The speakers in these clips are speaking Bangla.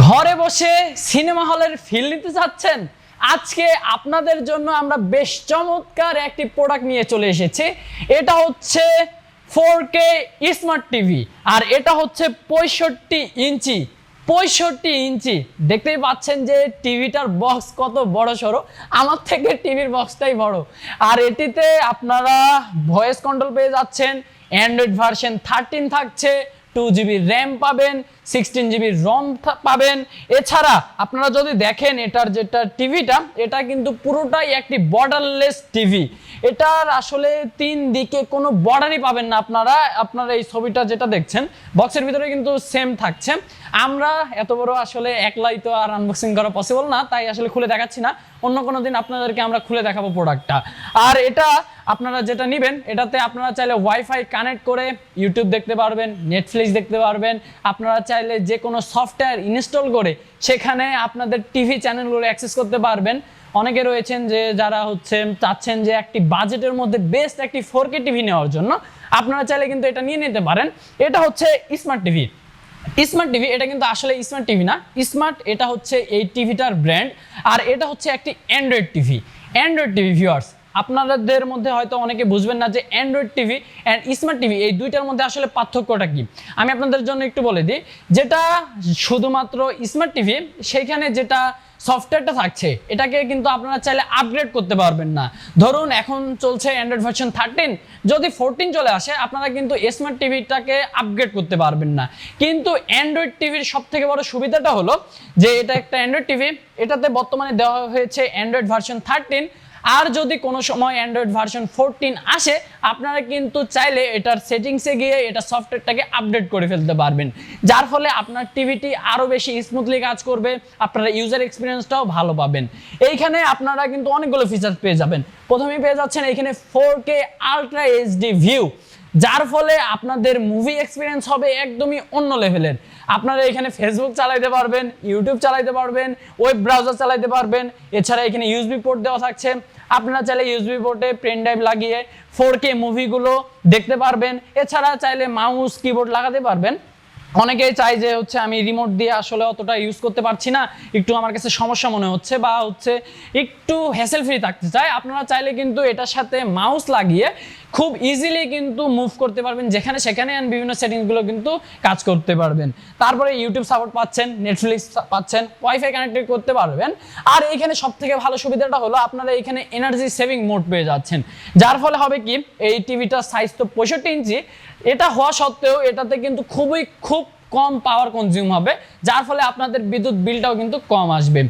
ঘরে বসে সিনেমা হলের ফিল নিতে চাচ্ছেন? আজকে আপনাদের জন্য আমরা বেশ চমৎকার একটি প্রোডাক্ট নিয়ে চলে এসেছি। এটা হচ্ছে ফোর কে স্মার্ট টিভি আর এটা হচ্ছে পঁয়ষট্টি ইঞ্চি। পঁয়ষট্টি ইঞ্চি। দেখতেই পাচ্ছেন যে টিভিটার বক্স কত বড় সড়ো। আমার থেকে টিভির বক্সটাই বড়। আর এটিতে আপনারা ভয়েস কন্ট্রোল পেয়ে যাচ্ছেন। অ্যান্ড্রয়েড ভার্সন থার্টিন থাকছে। টু জিবি র্যাম পাবেন। সিক্সটিন জিবি রম পাবেন। এছাড়া আপনারা যদি দেখেন এটার যেটা টিভিটা, এটা কিন্তু পুরোটাই একটি বর্ডারলেস টিভি এটার আসলে তিন দিকে কোনো বর্ডারই পাবেন না আপনারা। আপনারা এই ছবিটা যেটা দেখছেন বক্সের ভিতরে কিন্তু সেম থাকছে। আমরা এত বড় আসলে একলাই তো আর আনবক্সিং করা পসিবল না, তাই আসলে খুলে দেখাচ্ছি না। অন্য কোনো দিন আপনাদেরকে আমরা খুলে দেখাবো প্রোডাক্টটা আর এটা আপনারা যেটা নেবেন, এটাতে আপনারা চাইলে ওয়াইফাই কানেক্ট করে ইউটিউব দেখতে পারবেন নেটফ্লিক্স দেখতে পারবেন। আপনারা চাইলে যে কোনো সফটওয়্যার ইনস্টল করে সেখানে আপনাদের টিভি চ্যানেলগুলো অ্যাক্সেস করতে পারবেন। অনেকে রয়েছেন যে যারা হচ্ছে চাচ্ছেন যে একটি বাজেটের মধ্যে বেস্ট একটি ফোর কে টিভি নেওয়ার জন্য, আপনারা চাইলে কিন্তু এটা নিয়ে নিতে পারেন। এটা হচ্ছে স্মার্ট টিভি স্মার্ট টিভি এটা কিন্তু আসলে স্মার্ট টিভি না। স্মার্ট এটা হচ্ছে এই টিভিটার ব্র্যান্ড আর এটা হচ্ছে একটি android TV android TV viewers আপনাদের মধ্যে হয়তো অনেকে বুঝবেন না যে android TV and smart TV এই দুইটার মধ্যে আসলে পার্থক্যটা কি? আমি আপনাদের জন্য একটু বলে দিই, যেটা শুধুমাত্র স্মার্ট টিভি সেইখানে যেটা সফটওয়্যারটা থাকছে, এটাকে কিন্তু আপনারা চাইলে আপগ্রেড করতে পারবেন না। ধরুন, এখন চলছে অ্যান্ড্রয়েড ভার্সন থার্টিন যদি ফোরটিন চলে আসে, আপনারা কিন্তু স্মার্ট টিভিটাকে আপগ্রেড করতে পারবেন না। কিন্তু অ্যান্ড্রয়েড টিভির সব থেকে বড় সুবিধাটা হলো যে, এটা একটা অ্যান্ড্রয়েড টিভি এটাতে বর্তমানে দেওয়া হয়েছে অ্যান্ড্রয়েড ভার্সন থার্টিন আর যদি কোনো সময় অ্যান্ড্রয়েড ভার্সন ফোরটিন আসে, আপনারা কিন্তু চাইলে এটার সেটিংসে গিয়ে এটা সফটওয়্যারটাকে আপডেট করে ফেলতে পারবেন। যার ফলে আপনার টিভিটি আরও বেশি স্মুথলি কাজ করবে, আপনারা ইউজার এক্সপিরিয়েন্সটাও ভালো পাবেন। এইখানে আপনারা কিন্তু অনেকগুলো ফিচার পেয়ে যাবেন। প্রথমেই পেয়ে যাচ্ছেন এখানে four K ultra HD view যার ফলে আপনাদের মুভি এক্সপিরিয়েন্স হবে একদমই অন্য লেভেলের আপনারা এখানে ফেসবুক চালাইতে পারবেন ইউটিউব চালাইতে পারবেন ওয়েব ব্রাউজার চালাইতে পারবেন, এছাড়া এখানে ইউএসবি পোর্ট দেওয়া থাকছে। আপনারা চাইলে ইউএসবি পোর্টে পেন ড্রাইভ লাগিয়ে ফোর কে মুভিগুলো দেখতে পারবেন। এছাড়া চাইলে মাউস কিবোর্ড লাগাতে পারবেন। অনেকেই চাই যে হচ্ছে আমি রিমোট দিয়ে আসলে অতটা ইউজ করতে পারছি না, একটু আমার কাছে সমস্যা মনে হচ্ছে বা হচ্ছে একটু হ্যাসেল ফ্রি থাকতে চাই আপনারা চাইলে কিন্তু এটার সাথে মাউস লাগিয়ে খুব ইজিলি কিন্তু মুভ করতে পারবেন যেখানে সেখানে বিভিন্ন সেটিংসগুলো কিন্তু কাজ করতে পারবেন। তারপরে ইউটিউব সাপোর্ট পাচ্ছেন নেটফ্লিক্স পাচ্ছেন ওয়াইফাই কানেক্টেড করতে পারবেন। আর এখানে সব থেকে ভালো সুবিধাটা হলো আপনারা এখানে এনার্জি সেভিং মোড পেয়ে যাচ্ছেন। যার ফলে হবে কি? এই টিভিটার সাইজ তো পঁয়ষট্টি ইঞ্চি এটা হওয়া সত্ত্বেও এটাতে কিন্তু খুবই খুব কম পাওয়ার কনজিউম হবে, যার ফলে আপনাদের বিদ্যুৎ বিলটাও কিন্তু কম আসবে।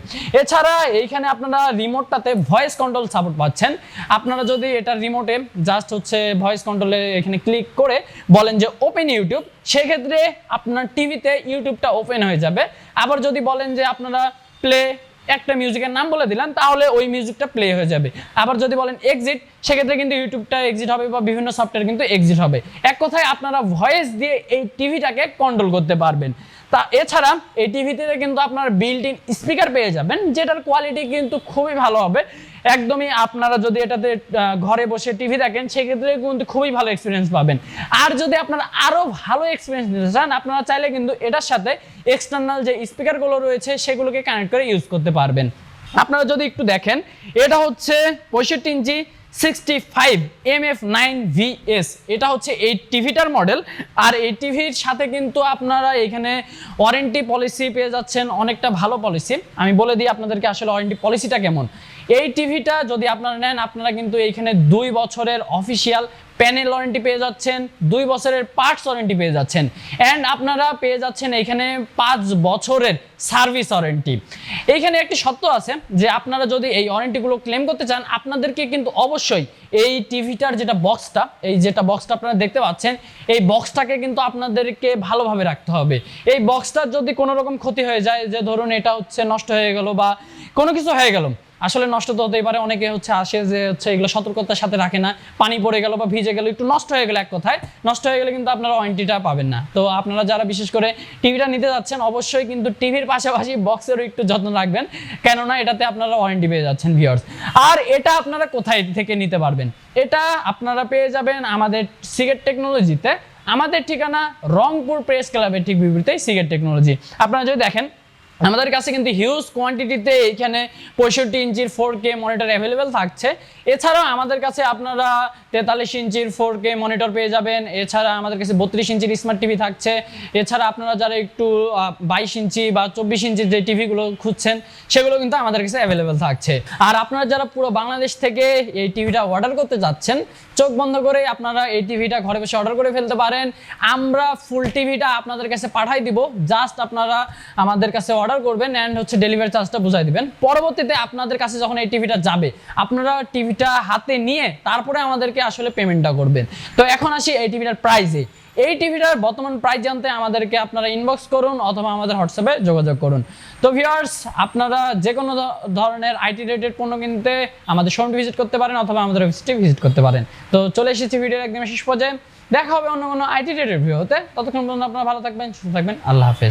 এছাড়া এইখানে আপনারা রিমোটটাতে ভয়েস কন্ট্রোল সাপোর্ট পাচ্ছেন। আপনারা যদি এটা রিমোটে জাস্ট হচ্ছে ভয়েস কন্ট্রোলে এখানে ক্লিক করে বলেন যে ওপেন ইউটিউব সেক্ষেত্রে আপনার টিভিতে ইউটিউবটা ওপেন হয়ে যাবে। আবার যদি বলেন যে আপনারা প্লে একটা মিউজিকের নাম বলে দিলেন, তাহলে ওই মিউজিকটা প্লে হয়ে যাবে। আবার যদি বলেন এক্সিট সেক্ষেত্রে কিন্তু ইউটিউবটা এক্সিট হবে বা বিভিন্ন সফটওয়্যার কিন্তু এক্সিট হবে। এক কথায় আপনারা ভয়েস দিয়ে এই টিভিটাকে কন্ট্রোল করতে পারবেন। তা এছাড়া এই টিভিতে কিন্তু আপনার বিল্ট ইন স্পিকার পেয়ে যাবেন, যেটার কোয়ালিটি কিন্তু খুবই ভালো হবে। একদমই আপনারা যদি এটাতে ঘরে বসে টিভি দেখেন, সেক্ষেত্রে কিন্তু খুবই ভালো এক্সপিরিয়েন্স পাবেন। আর যদি আপনারা আরও ভালো এক্সপিরিয়েন্স নিতে চান, আপনারা চাইলে কিন্তু এটার সাথে এক্সটার্নাল যে স্পিকারগুলো রয়েছে, সেগুলোকে কানেক্ট করে ইউজ করতে পারবেন। আপনারা যদি একটু দেখেন, এটা হচ্ছে পঁয়ষট্টি inch sixty five M F nine VS এটা হচ্ছে এই টিভিটার মডেল আর এই টিভির সাথে কিন্তু আপনারা এখানে ওয়ারেন্টি পলিসি পেয়ে যাচ্ছেন, অনেকটা ভালো পলিসি আমি বলে দিই আপনাদেরকে আসলে ওয়ারেন্টি পলিসিটা কেমন। এই টিভিটা যদি আপনারা নেন, আপনারা কিন্তু এইখানে দুই বছরের অফিসিয়াল প্যানেল ওয়ারেন্টি পেয়ে যাচ্ছেন, দুই বছরের পার্টস ওয়ারেন্টি পেয়ে যাচ্ছেন। অ্যান্ড আপনারা পেয়ে যাচ্ছেন এখানে পাঁচ বছরের সার্ভিস ওয়ারেন্টি এইখানে একটি সত্য আছে যে আপনারা যদি এই ওয়ারেন্টিগুলো ক্লেম করতে চান, আপনাদেরকে কিন্তু অবশ্যই এই টিভিটার যেটা বক্সটা এই যেটা বক্সটা আপনারা দেখতে পাচ্ছেন, এই বক্সটাকে কিন্তু আপনাদেরকে ভালোভাবে রাখতে হবে। এই বক্সটার যদি কোনো রকম ক্ষতি হয়ে যায়, যে ধরুন এটা হচ্ছে নষ্ট হয়ে গেল বা কোনো কিছু হয়ে গেল আসলে নষ্ট তো হতেই পারে, অনেকে হচ্ছে আসে যে হচ্ছে এগুলো সতর্কতার সাথে রাখে না, পানি পড়ে গেল বা ভিজে গেল, একটু নষ্ট হয়ে গেল এক কথায়, নষ্ট হয়ে গেলে কিন্তু আপনারা ওয়ারেন্টিটা পাবেন না। তো আপনারা যারা বিশেষ করে টিভিটা নিতে যাচ্ছেন, অবশ্যই কিন্তু টিভির পাশাপাশি বক্সেরও একটু যত্ন রাখবেন, কেননা এটাতে আপনারা ওয়ারেন্টি পেয়ে যাচ্ছেন ভিউয়ার্স আর এটা আপনারা কোথায় থেকে নিতে পারবেন? এটা আপনারা পেয়ে যাবেন আমাদের সিগারেট টেকনোলজিতে আমাদের ঠিকানা রংপুর প্রেস ক্লাবের ঠিক বিপরীতেই সিগারেট টেকনোলজি আপনারা যদি দেখেন আমাদের কাছে কিন্তু হিউজ কোয়ান্টিটিতে এখানে পঁয়ষট্টি ইঞ্চির ফোর কে মনিটর অ্যাভেলেবেল থাকছে। এছাড়াও আমাদের কাছে আপনারা তেতাল্লিশ ইঞ্চির ফোর কে মনিটর পেয়ে যাবেন। এছাড়া আমাদের কাছে বত্রিশ ইঞ্চির স্মার্ট টিভি থাকছে। এছাড়া আপনারা যারা একটু বাইশ ইঞ্চি বা চব্বিশ ইঞ্চির যে টিভিগুলো খুঁজছেন, সেগুলো কিন্তু আমাদের কাছে অ্যাভেলেবেল থাকছে। আর আপনারা যারা পুরো বাংলাদেশ থেকে এই টিভিটা অর্ডার করতে যাচ্ছেন, চোখ বন্ধ করে আপনারা এই টিভিটা ঘরে বসে অর্ডার করে ফেলতে পারেন। আমরা ফুল টিভিটা আপনাদের কাছে পাঠাই দিব। জাস্ট আপনারা আমাদের কাছে অর্ডার করবেন অ্যান্ড হচ্ছে ডেলিভারি চার্জটা বুঝাই দিবেন। পরবর্তীতে আপনাদের কাছে যখন এই টিভিটা যাবে, আপনারা টিভিটা হাতে নিয়ে তারপরে আমাদেরকে আসলে পেমেন্টটা করবেন। তো এখন আসি এই টিভিটার প্রাইসে এই টিভিটার বর্তমান প্রাইস জানতে আমাদেরকে আপনারা ইনবক্স করুন অথবা আমাদের হোয়াটসঅ্যাপে যোগাযোগ করুন। তো ভিউয়ার্স আপনারা যে কোনো ধরনের আইটি রিলেটেড পণ্য কিনতে আমাদের শোরুমটি ভিজিট করতে পারেন অথবা আমাদের ওয়েবসাইটে ভিজিট করতে পারেন। তো চলে এসেছি ভিডিওর একদম শেষ পর্যায়ে। দেখা হবে অন্য কোনো আইটি ভিডিও হতে ততক্ষণ পর্যন্ত আপনারা ভালো থাকবেন, সুস্থ থাকবেন। আল্লাহ হাফেজ।